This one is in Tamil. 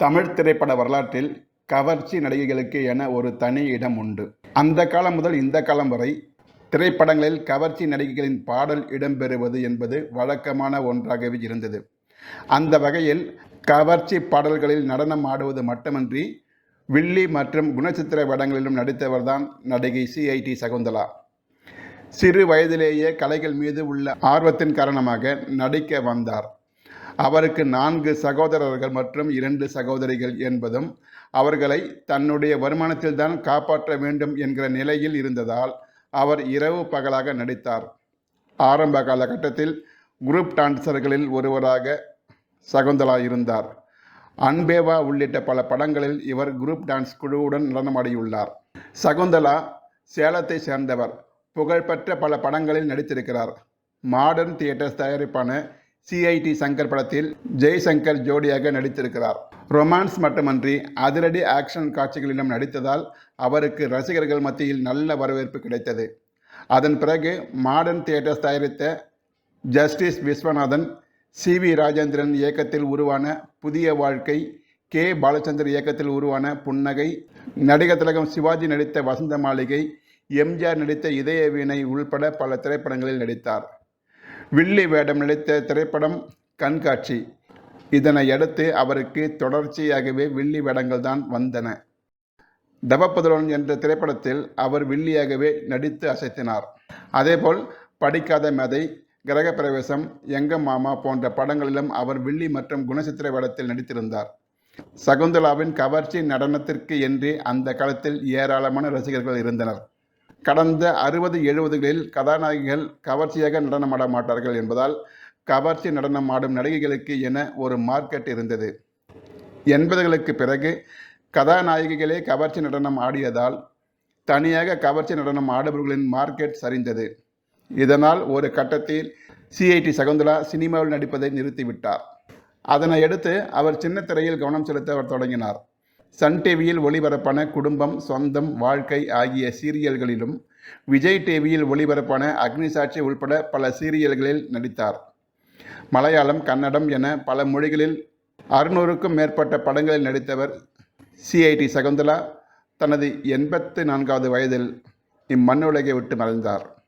தமிழ் திரைப்பட வரலாற்றில் கவர்ச்சி நடிகைகளுக்கு என ஒரு தனி இடம் உண்டு. அந்த காலம் முதல் இந்த காலம் வரை திரைப்படங்களில் கவர்ச்சி நடிகைகளின் பாடல் இடம்பெறுவது என்பது வழக்கமான ஒன்றாகவே இருந்தது. அந்த வகையில் கவர்ச்சி பாடல்களில் நடனம் ஆடுவது மட்டுமன்றி வில்லி மற்றும் குணச்சித்திர படங்களிலும் நடித்தவர்தான் நடிகை சிஐடி சகுந்தலா. சிறு வயதிலேயே கலைகள் மீது உள்ள ஆர்வத்தின் காரணமாக நடிக்க வந்தார். அவருக்கு நான்கு சகோதரர்கள் மற்றும் இரண்டு சகோதரிகள் என்பதும் அவர்களை தன்னுடைய வருமானத்தில்தான் காப்பாற்ற வேண்டும் என்கிற நிலையில் இருந்ததால் அவர் இரவு பகலாக நடித்தார். ஆரம்ப காலகட்டத்தில் குரூப் டான்சர்களில் ஒருவராக சகுந்தலா இருந்தார். அன்பேவா உள்ளிட்ட பல படங்களில் இவர் குரூப் டான்ஸ் குழுவுடன் நடனமாடியுள்ளார். சகுந்தலா சேலத்தை சேர்ந்தவர். புகழ்பெற்ற பல படங்களில் நடித்திருக்கிறார். மாடர்ன் தியேட்டர்ஸ் தயாரிப்பான சிஐடி சங்கர் படத்தில் ஜெய்சங்கர் ஜோடியாக நடித்திருக்கிறார். ரொமான்ஸ் மட்டுமன்றி அதிரடி ஆக்ஷன் காட்சிகளிலும் நடித்ததால் அவருக்கு ரசிகர்கள் மத்தியில் நல்ல வரவேற்பு கிடைத்தது. அதன் பிறகு மாடர்ன் தியேட்டர்ஸ் தயாரித்த justice Viswanathan C V Rajendran இயக்கத்தில் உருவான புதிய வாழ்க்கை கே பாலச்சந்தர் இயக்கத்தில் உருவான புன்னகை நடிகர் திலகம் சிவாஜி நடித்த வசந்த மாளிகை எம்ஜிஆர் நடித்த இதய வீணை உள்பட பல திரைப்படங்களில் நடித்தார். வில்லி வேடம் நடித்த திரைப்படம் கண்காட்சி. இதனை அடுத்து அவருக்கு தொடர்ச்சியாகவே வில்லி வேடங்கள் தான் வந்தன. தவப்பதுலன் என்ற திரைப்படத்தில் அவர் வில்லியாகவே நடித்து அசைத்தினார். அதேபோல் படிக்காத மேதை கிரகப்பிரவேசம் எங்க மாமா போன்ற படங்களிலும் அவர் வில்லி மற்றும் குணசித்திர வேடத்தில் நடித்திருந்தார். சகுந்தலாவின் கவர்ச்சி நடனத்திற்கு என்றே அந்த காலத்தில் ஏராளமான ரசிகர்கள் இருந்தனர். கடந்த அறுபது எழுபதுகளில் கதாநாயகிகள் கவர்ச்சியாக நடனமாட மாட்டார்கள் என்பதால் கவர்ச்சி நடனம் ஆடும் நடிகைகளுக்கு என ஒரு மார்க்கெட் இருந்தது. எண்பதுகளுக்கு பிறகு கதாநாயகிகளே கவர்ச்சி நடனம் ஆடியதால் தனியாக கவர்ச்சி நடனம் ஆடுபவர்களின் மார்க்கெட் சரிந்தது. இதனால் ஒரு கட்டத்தில் சிஐடி சகுந்தலா சினிமாவில் நடிப்பதை நிறுத்திவிட்டார். அதனை அடுத்து அவர் சின்ன திரையில் கவனம் செலுத்த அவர் தொடங்கினார். சன் டிவியில் ஒளிபரப்பான குடும்பம் சொந்தம் வாழ்க்கை ஆகிய சீரியல்களிலும் விஜய் டிவியில் ஒளிபரப்பான அக்னிசாட்சி உள்பட பல சீரியல்களில் நடித்தார். மலையாளம் கன்னடம் என பல மொழிகளில் அறுநூறுக்கும் மேற்பட்ட படங்களில் நடித்தவர் சிஐடி சகுந்தலா. தனது எண்பத்து நான்காவது வயதில் இம்மண்ணுலகை விட்டு மறைந்தார்.